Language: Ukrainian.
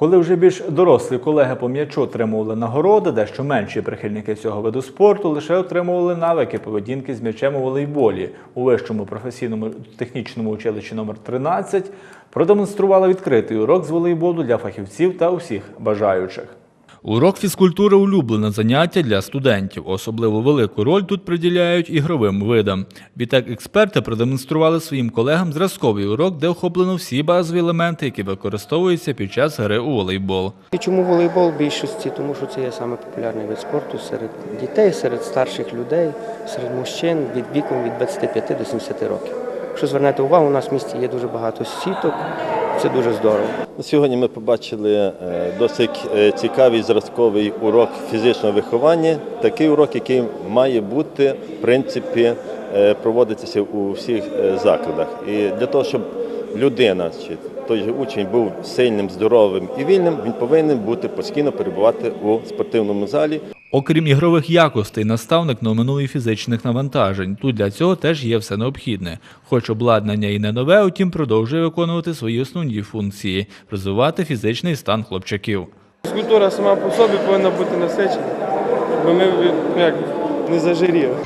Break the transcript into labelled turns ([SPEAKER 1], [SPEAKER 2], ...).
[SPEAKER 1] Коли вже більш дорослі колеги по м'ячу отримували нагороди, дещо менші прихильники цього виду спорту лише отримували навики поведінки з м'ячем у волейболі. У вищому професійному технічному училищі номер 13 продемонстрували відкритий урок з волейболу для фахівців та усіх бажаючих. Урок фізкультури улюблене заняття для студентів. Особливо велику роль тут приділяють ігровим видам. Відтак експерти продемонстрували своїм колегам зразковий урок, де охоплено всі базові елементи, які використовуються під час гри у волейбол.
[SPEAKER 2] Чому волейбол в більшості? Тому що це є саме популярний вид спорту серед дітей, серед старших людей, серед мужчин від віком від 25 до 70 років. Якщо звернете увагу, у нас в місті є дуже багато сіток, це дуже здорово.
[SPEAKER 3] Сьогодні ми побачили е, досить е, цікавий зразковий урок фізичного виховання. Такий урок, який має бути, в принципі, е, проводитися у всіх закладах. І для того, щоб людина чи той же учень був сильним, здоровим і вільним, він повинен бути постійно перебувати у спортивному залі.
[SPEAKER 1] Окрім ігрових якостей, наставник номинує фізичних навантажень. Тут для цього теж є все необхідне. Хоч обладнання і не нове, утім продовжує виконувати свої основні функції розвивати фізичний стан хлопчаків.
[SPEAKER 4] Фізкультура сама по собі повинна бути насичена, бо ми ну, як, не зажиріли.